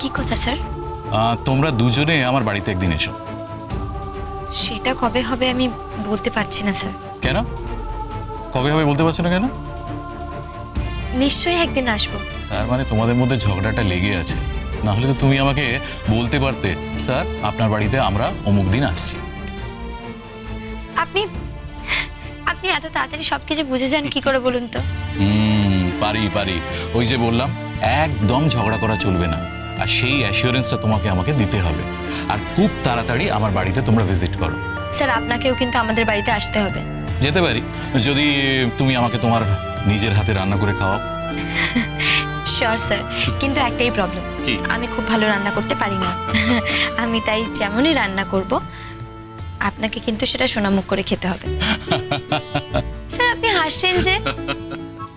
কি কথা স্যার? তোমরা দুজনে আমার বাড়িতে একদিন এসো। সেটা কবে হবে আমি বলতে পারছি না স্যার। কেন? কবে হবে বলতে পারছ না কেন? নিশ্চয়ই একদিন আসব। তার মানে তোমাদের মধ্যে ঝগড়াটা লেগে আছে। না হলে তো তুমি আমাকে বলতে পারতে স্যার আপনার বাড়িতে আমরা অমুক দিন আসছি। আপনি আপনি এত তাড়াতাড়ি সব কিছু বুঝে যান কি করে বলুন তো? হুম পারি পারি। ওই যে বললাম একদম ঝগড়া করা চলবে না। আর সেই অ্যাসিওরেন্সটা তোমাকে আমাকে দিতে হবে। আর খুব তাড়াতাড়ি আমার বাড়িতে তোমরা ভিজিট করো। স্যার আপনাকেও কিন্তু আমাদের বাড়িতে আসতে হবে। যেতে পারি। যদি তুমি আমাকে তোমার নিজের হাতে রান্না করে খাওয়াও। শিওর স্যার কিন্তু একটাই প্রবলেম আমি খুব ভালো রান্না করতে পারি না। আমি তাই যেমনই রান্না করব আপনাকে কিন্তু সেটা সোনামুখ করে খেতে হবে। স্যার আপনি হাসছেন যে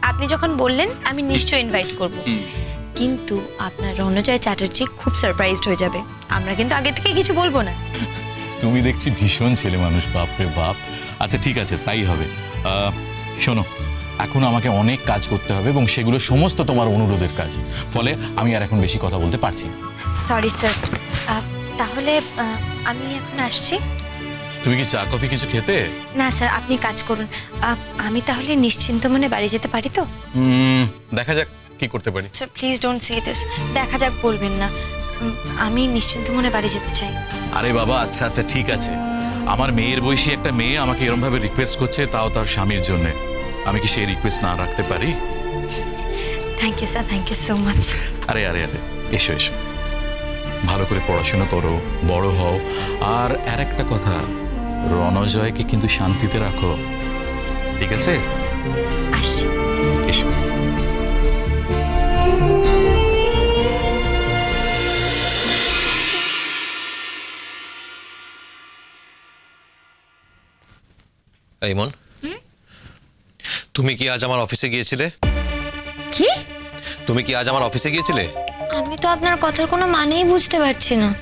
আপনি যখন বললেন আমি নিশ্চয়ই ইনভাইট করব। কিন্তু আপনার রণজয় চ্যাটার্জি খুব সারপ্রাইজড হয়ে যাবে। আমরা কিন্তু আগে থেকে কিছু বলব না। তুমি দেখছি ভীষণ ছেলে মানুষ বাপরে বাপ। আচ্ছা ঠিক আছে তাই হবে। আহ, শোনো এখন আমাকে অনেক কাজ করতে হবে এবং সেগুলো সমস্ত তোমার অনুরোধের কাজ। ফলে আমি আর এখন বেশি কথা বলতে পারছি না। সরি স্যার তাহলে আহ, আমি এখন আসছি। তুমি কি চা কফি কিছু খেতে? না স্যার আপনি কাজ করুন। আহ, আমি তাহলে নিশ্চিন্ত মনে বাড়ি যেতে পারি তো? উম, দেখা যাক। কি করতে পারি? Sir please don't say this দেখা যাক বলবেন না। আমি নিশ্চিন্ত মনে বাড়ি যেতে চাই। আরে বাবা আচ্ছা আচ্ছা ঠিক আছে। আমার মেয়ের বয়সী একটা মেয়ে আমাকে এরম ভাবে রিকোয়েস্ট করছে তাও তার স্বামীর জন্য। আমি কি সেই রিকোয়েস্ট না রাখতে পারি? Thank you sir thank you so much আরে আরে আরে এসো এসো। ভালো করে পড়াশোনা করো বড় হও। আর আর একটা কথা রণজয়কে কিন্তু শান্তিতে রাখো। ঠিক আছে? আসছি। এই মন তুমি কি আজ আমার অফিসে গিয়েছিলে? কি? তুমি কি আজ আমার অফিসে গিয়েছিলে? আমি তো আপনার কথার কোনো মানেই বুঝতে পারছি না।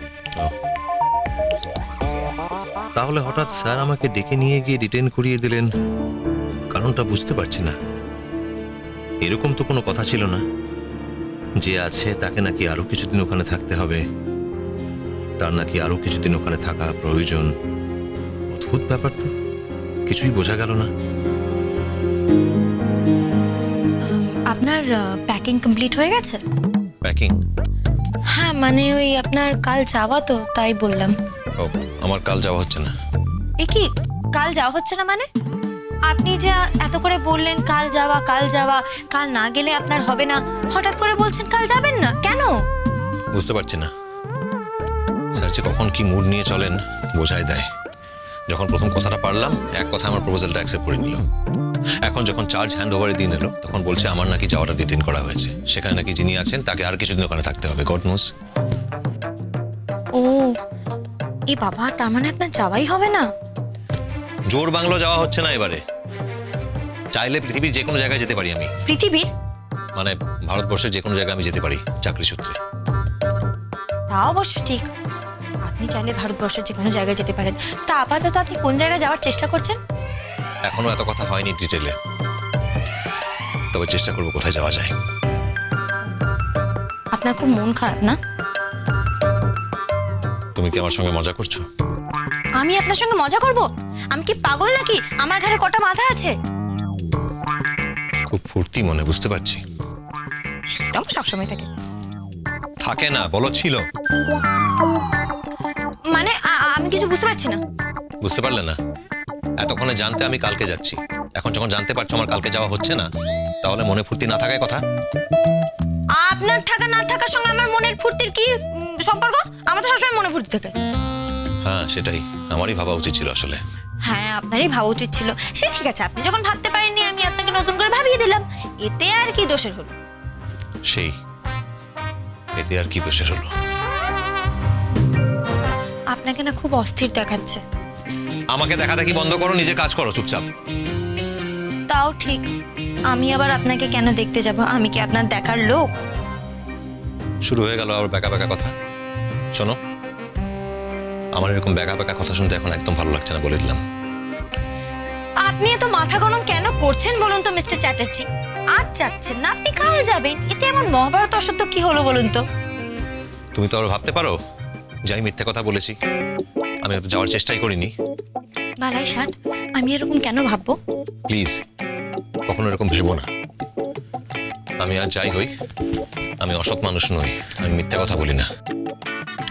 তাহলে হঠাৎ স্যার আমাকে ডেকে নিয়ে গিয়ে ডিটেন করিয়ে দিলেন। কারণটা বুঝতে পারছি না। এরকম তো কোনো কথা ছিল না। যে আছে তাকে নাকি আরও কিছুদিন ওখানে থাকতে হবে। তার নাকি আরও কিছুদিন ওখানে থাকা প্রয়োজন। অদ্ভুত ব্যাপার তো। কিছুই বোঝা গেল না। আপনার প্যাকিং কমপ্লিট হয়ে গেছে? প্যাকিং হ্যাঁ মানে ওই আপনার কাল যাওয়া তো তাই বললাম। ও আমার কাল যাওয়া হচ্ছে না। এ কি? কাল যাওয়া হচ্ছে না মানে? আপনি যে এত করে বললেন কাল যাওয়া কাল যাওয়া কাল না গেলে আপনার হবে না। হঠাৎ করে বলছেন কাল যাবেন না? কেন? বুঝতে পারছি না। স্যার যে কখন কি মুড নিয়ে চলেন বোঝাই দেয়। যখন প্রথম কথাটা পারলাম এক কথা আমার প্রপোজালটা অ্যাকসেপ্ট করে নিল। এখন যখন চার্জ হ্যান্ড ওভারে দিন এলো তখন বলছে আমার নাকি যাওয়াটা ডিটেন করা হয়েছে। সেখানে নাকি যিনি আছেন তাকে আর কিছুদিন ওখানে থাকতে হবে গড নোস ও এ বাবা তার মানে আপনার যাওয়াই হবে না? জোর বাংলো যাওয়া হচ্ছে না এবারে। চাইলে পৃথিবীর যে কোনো জায়গায় যেতে পারি আমি। পৃথিবীর? মানে ভারতবর্ষের যে কোনো জায়গায় আমি যেতে পারি চাকরি সূত্রে। তা অবশ্য ঠিক। আপনি চাইলে ভারতবর্ষের যে কোনো জায়গায় যেতে পারেন। তা আপাতত আপনি কোন জায়গায় যাওয়ার চেষ্টা করছেন? এখনও এত কথা হয়নি ডিটেলে তবে চেষ্টা করব কোথায় যাওয়া যায়। আপনার খুব মন খারাপ না? তুমি কি আমার সঙ্গে মজা করছ? আমি আপনার সঙ্গে মজা করব? আমি কি পাগল নাকি? আমার ঘরে কটা মাথা আছে? খুব ফুর্তি মনে বুঝতে পারছি। শীতম সবসময় থাকে। থাকে না বলো ছিল। আমি কিছু বুঝতে পারছি না। বুঝতে পারলে না? এতক্ষণে জানতে আমি কালকে যাচ্ছি। এখন যখন জানতে পারছ আমার কালকে যাওয়া হচ্ছে না তাহলে মনে ফুর্তি না থাকায় কথা। আপনার থাকা না থাকার সঙ্গে আমার মনের ফুর্তির কি সম্পর্ক? আমার তো সবসময় মনে ফুর্তি থাকে। হ্যাঁ সেটাই। আমারই ভাবা উচিত ছিল আসলে। হ্যাঁ আপনারই ভাবা উচিত ছিল। সে ঠিক আছে আপনি যখন ভাবতে পারেননি আমি আপনাকে নতুন করে ভাবিয়ে দিলাম। এতে আর কি দোষের হলো? সেই এতে আর কি দোষের হলো? আপনাকে না খুব অস্থির দেখাচ্ছে। আমাকে দেখা দেখি বন্ধ করো নিজে কাজ করো চুপচাপ। তাও ঠিক। আমি আবার আপনাকে কেন দেখতে যাব? আমি কি আপনার দেখার লোক? শুরু হয়ে গেল আবার বেকা বেকা কথা। শোনো আমার এরকম বেকা বেকা কথা শুনতে এখন একদম ভালো লাগছে না বলে দিলাম। আপনি এত মাথা গরম কেন করছেন বলুন তো মিস্টার চ্যাটার্জি? আজ যাচ্ছেন না আপনি কাল যাবেন। এতে এমন মহাভারত অসত্য কি হলো বলুন তো? তুমি তো আরও ভাবতে পারো? যে আমি মিথ্যে কথা বলেছি আমি হয়তো যাওয়ার চেষ্টাই করিনি। বালাই ষাট আমি এরকম কেন ভাববো? প্লিজ কখনো এরকম ভেবো না। আমি আর যাই হই আমি অসৎ মানুষ নই আমি মিথ্যা কথা বলি না।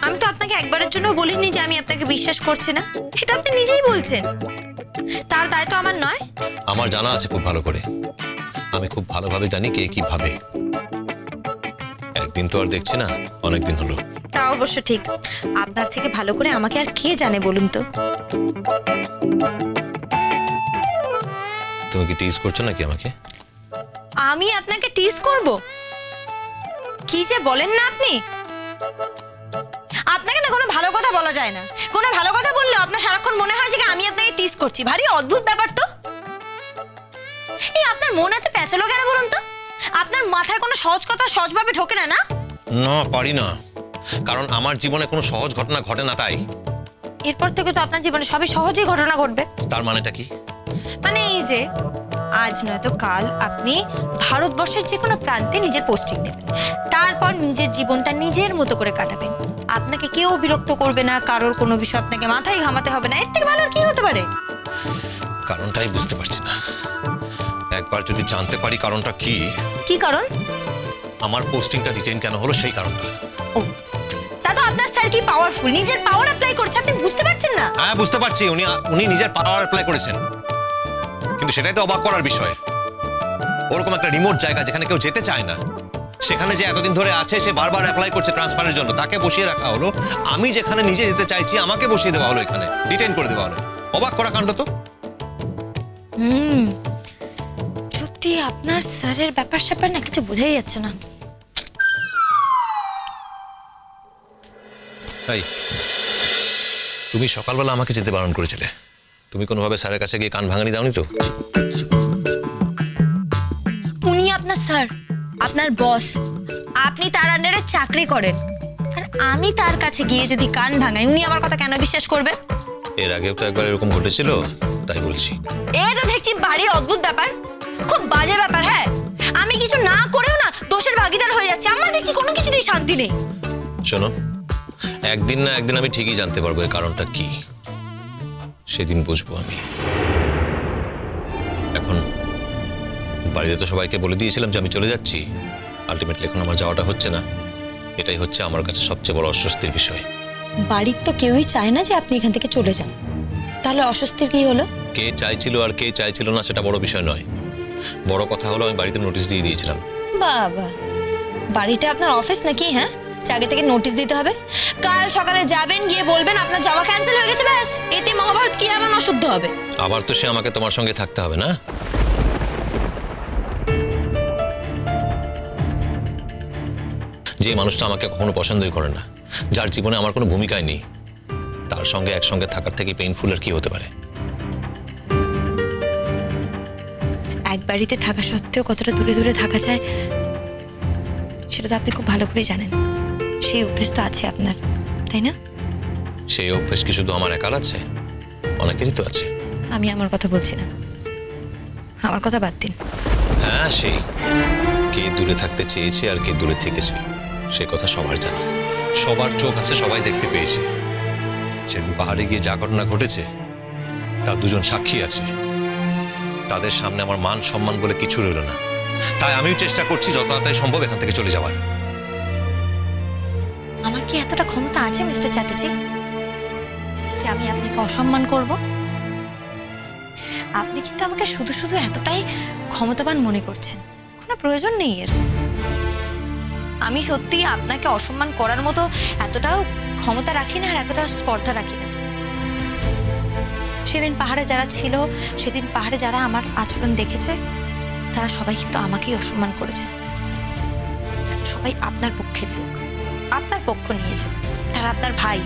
আমি তো আপনাকে একবারের জন্য বলিনি যে আমি আপনাকে বিশ্বাস করছি না। এটা আপনি নিজেই বলছেন। তার দায়িত্ব আমার নয়। আমার জানা আছে খুব ভালো করে। আমি খুব ভালোভাবে জানি কে কি ভাবে। একদিন তো আর দেখছি না অনেকদিন হলো। তা অবশ্য ঠিক। আপনার থেকে ভালো করে আমাকে আর কে জানে বলুন তো? তুমি কি টিজ করছ নাকি আমাকে? আমি আপনাকে টিজ করব? কি যে বলেন না আপনি? আপনাকে না কোনো ভালো কথা বলা যায় না। কোনো ভালো কথা বললে আপনার সারাক্ষণ মনে হয় যে আমি আপনাকে টিজ করছি। ভারী অদ্ভুত ব্যাপার তো। এই আপনার মন এত প্যাচালো কেন বলুন তো? আপনার মাথায় কোনো সহজ কথা সহজভাবে ঢোকে না না? না পারি না। কারণ আমার জীবনে কোনো সহজ ঘটনা ঘটে না তাই। এরপর থেকে তো আপনার জীবনে সবই সহজেই ঘটনা ঘটবে। তার মানেটা কি? মানে এই যে আজ নয়তো কাল আপনি ভারতবর্ষের যে কোনো প্রান্তে নিজের পোস্টিং নেবেন। তারপর নিজের জীবনটা নিজের মতো করে কাটাবেন। আপনাকে কেউ বিরক্ত করবে না কারোর কোনো বিষয় আপনাকে মাথায় ঘামাতে হবে না। এর থেকে ভালো আর কি হতে পারে? কারণটাই বুঝতে পারছি না। একবার যদি জানতে পারি কারণটা কি কি কারণ? আমার পোস্টিংটা ডিটেইন কেন হলো সেই কারণটা। ও তা তো আপনার স্যার কি পাওয়ারফুল নিজের পাওয়ার অ্যাপ্লাই করছে আপনি বুঝতে পারছেন না? হ্যাঁ বুঝতে পারছি উনি উনি নিজের পাওয়ার অ্যাপ্লাই করেছেন। কিন্তু সেটাই তো অবাক করার বিষয়। ওরকম একটা রিমোট জায়গা যেখানে কেউ যেতে চায় না সেখানে যে এতদিন ধরে আছে সে বারবার অ্যাপ্লাই করছে ট্রান্সফারের জন্য। তাকে বসিয়ে রাখা হলো আমি যেখানে নিজে যেতে চাইছি আমাকে বসিয়ে দেওয়া হলো এখানে ডিটেইন করে দেওয়া হলো। অবাক করা কাণ্ড তো? হুম। সত্যি আপনার স্যারের ব্যাপার স্যাপার না কিছু বোঝাই যাচ্ছে না। তাই তুমি সকালবেলা আমাকে যেতে বারণ করেছিলে। তুমি কোনোভাবে স্যারের কাছে গিয়ে কান ভাঙানি দাওনি তো? উনি আপনার স্যার আপনার বস। আপনি তার আন্ডারে চাকরি করেন। আর আমি তার কাছে গিয়ে যদি কান ভাঙাই উনি আমার কথা কেন বিশ্বাস করবে এর আগেও তো একবার এরকম ঘটেছিল তাই বলছি। এ তো দেখছি বাড়ির অদ্ভুত ব্যাপার। বাজে ব্যাপার হ্যাঁ। আমি কিছু না করেও না দোষের ভাগিদার হয়ে যাচ্ছে। আমার দেখছি কোনো কিছুতেই শান্তি নেই। শোনো একদিন না একদিন আমি ঠিকই জানতে পারব এর কারণটা কি। সেদিন বুঝব আমি। এখন বাড়িতে তো সবাইকে বলে দিয়েছিলাম যে আমি চলে যাচ্ছি। আলটিমেটলি এখন আমার যাওয়াটা হচ্ছে না। এটাই হচ্ছে আমার কাছে সবচেয়ে বড় অস্বস্তির বিষয়। বাড়ির তো কেউই চায় না যে আপনি এখান থেকে চলে যান। তাহলে অস্বস্তির কি হলো? কে চাইছিল আর কে চাইছিল না সেটা বড় বিষয় নয়। বড় কথা হলো আমি বাড়িতে নোটিশ দিয়ে দিয়েছিলাম। বাবা বাড়িটা আপনার অফিস নাকি হ্যাঁ? যে আগে থেকে নোটিশ দিতে হবে। কাল সকালে যাবেন গিয়ে বলবেন আপনার যাওয়া ক্যান্সেল হয়ে গেছে ব্যাস। এতে মহাভারত কি এমন অশুদ্ধ হবে? আবার তো সে আমাকে তোমার সঙ্গে থাকতে হবে না? যে মানুষটা আমাকে কখনো পছন্দই করে না যার জীবনে আমার কোনো ভূমিকাই নেই তার সঙ্গে একসঙ্গে থাকার থেকে পেইনফুল আর কি হতে পারে? এক বাড়িতে থাকা সত্ত্বেও কতটা দূরে দূরে থাকা যায় সেটা তো আপনি খুব ভালো করে জানেন। সেই অভ্যেস তো আছে আপনার তাই না? সেই অভ্যেস কি শুধু আমার একার আছে? অনেকেরই তো আছে। আমি আমার কথা বলছি না। আমার কথা বাদ দিন। হ্যাঁ সেই। কে দূরে থাকতে চেয়েছে আর কে দূরে থেকেছে সে কথা সবার জানা। সবার চোখ আছে সবাই দেখতে পেয়েছে। সেদিন পাহাড়ে গিয়ে যা ঘটনা ঘটেছে তার দুজন সাক্ষী আছে। তাদের সামনে আমার মান সম্মান বলে কিছু রইল না। তাই আমিও চেষ্টা করছি যত তাড়াতাড়ি সম্ভব এখান থেকে চলে যাওয়ার। আমার কি এতটা ক্ষমতা আছে, মিস্টার চ্যাটার্জি, যে আমি আপনাকে অসম্মান করব? আপনি কিন্তু আমাকে শুধু শুধু এতটাই ক্ষমতাবান মনে করছেন। কোনো প্রয়োজন নেই এর। আমি সত্যি আপনাকে অসম্মান করার মতো এতটাও ক্ষমতা রাখি না আর এতটা স্পর্ধা রাখি না। সেদিন পাহাড়ে যারা ছিল সেদিন পাহাড়ে যারা আমার আচরণ দেখেছে তারা সবাই কিন্তু আমাকেই অসম্মান করেছে। সবাই আপনার পক্ষের লোক আপনার পক্ষ নিয়েছে তারা আপনার ভাই।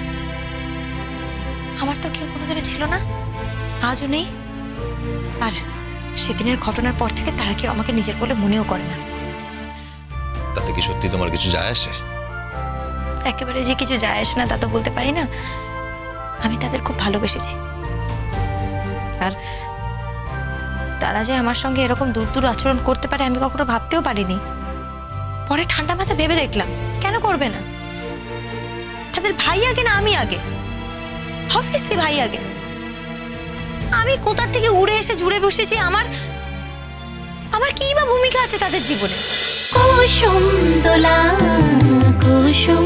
আমার তো কেউ কোনোদিনও ছিল না আজও নেই। আর সেদিনের ঘটনার পর থেকে তারা কেউ আমাকে নিজের বলে মনেও করে না। তাতে কি সত্যি তোমার কিছু যায় আসে? একেবারে যে কিছু যায় আসে না তা তো বলতে পারি না। আমি তাদের খুব ভালোবেসেছি। আর তারা যে আমার সঙ্গে এরকম দূর দূর আচরণ করতে পারে, আমি কখনো ভাবতেও পারিনি। পরে ঠান্ডা মাথা ভেবে দেখলাম, কেন করবে না? আপনাদের ভাই আগে না আমি আগে? অবভিয়াসলি ভাই আগে। আমি কোথা থেকে উড়ে এসে জুড়ে বসেছি? আমার আমার কি বা ভূমিকা আছে তাদের জীবনে? কুসুম দোলা, কুসুম